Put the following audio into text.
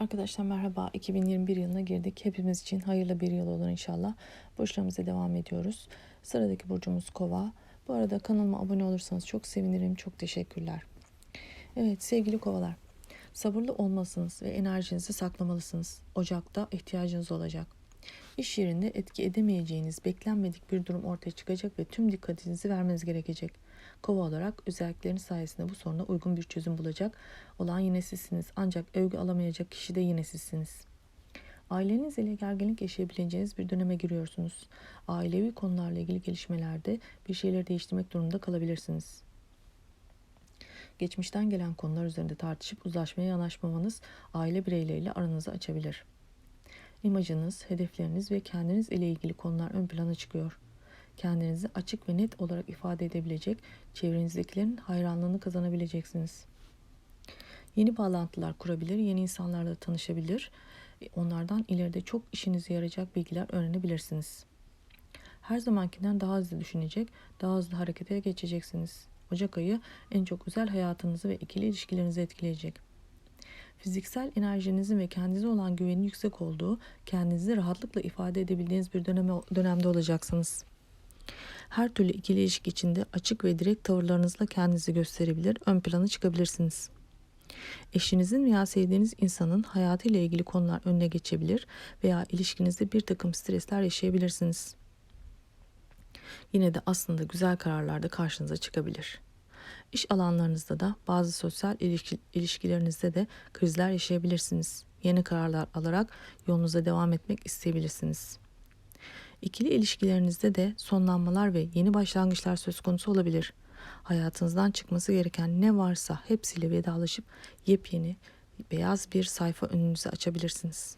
Arkadaşlar merhaba. 2021 yılına girdik. Hepimiz için hayırlı bir yıl olur inşallah. Burçlarımıza devam ediyoruz. Sıradaki burcumuz Kova. Bu arada kanalıma abone olursanız çok sevinirim. Çok teşekkürler. Evet sevgili Kovalar. Sabırlı olmalısınız ve enerjinizi saklamalısınız. Ocakta ihtiyacınız olacak. İş yerinde etki edemeyeceğiniz beklenmedik bir durum ortaya çıkacak ve tüm dikkatinizi vermeniz gerekecek. Kova olarak özellikleriniz sayesinde bu soruna uygun bir çözüm bulacak olan yine sizsiniz. Ancak övgü alamayacak kişi de yine sizsiniz. Aileniz ile gerginlik yaşayabileceğiniz bir döneme giriyorsunuz. Ailevi konularla ilgili gelişmelerde bir şeyleri değiştirmek durumunda kalabilirsiniz. Geçmişten gelen konular üzerinde tartışıp uzlaşmaya yanaşmamanız aile bireyleriyle aranızı açabilir. İmajınız, hedefleriniz ve kendiniz ile ilgili konular ön plana çıkıyor. Kendinizi açık ve net olarak ifade edebilecek, çevrenizdekilerin hayranlığını kazanabileceksiniz. Yeni bağlantılar kurabilir, yeni insanlarla tanışabilir. Onlardan ileride çok işinize yarayacak bilgiler öğrenebilirsiniz. Her zamankinden daha hızlı düşünecek, daha hızlı harekete geçeceksiniz. Ocak ayı en çok özel hayatınızı ve ikili ilişkilerinizi etkileyecek. Fiziksel enerjinizin ve kendinize olan güvenin yüksek olduğu, kendinizi rahatlıkla ifade edebildiğiniz bir döneme, dönemde olacaksınız. Her türlü ikili ilişki içinde açık ve direkt tavırlarınızla kendinizi gösterebilir, ön plana çıkabilirsiniz. Eşinizin veya sevdiğiniz insanın hayatıyla ilgili konular önüne geçebilir veya ilişkinizde bir takım stresler yaşayabilirsiniz. Yine de aslında güzel kararlar da karşınıza çıkabilir. İş alanlarınızda da bazı sosyal ilişki, ilişkilerinizde de krizler yaşayabilirsiniz. Yeni kararlar alarak yolunuza devam etmek isteyebilirsiniz. İkili ilişkilerinizde de sonlanmalar ve yeni başlangıçlar söz konusu olabilir. Hayatınızdan çıkması gereken ne varsa hepsiyle vedalaşıp yepyeni beyaz bir sayfa önünüze açabilirsiniz.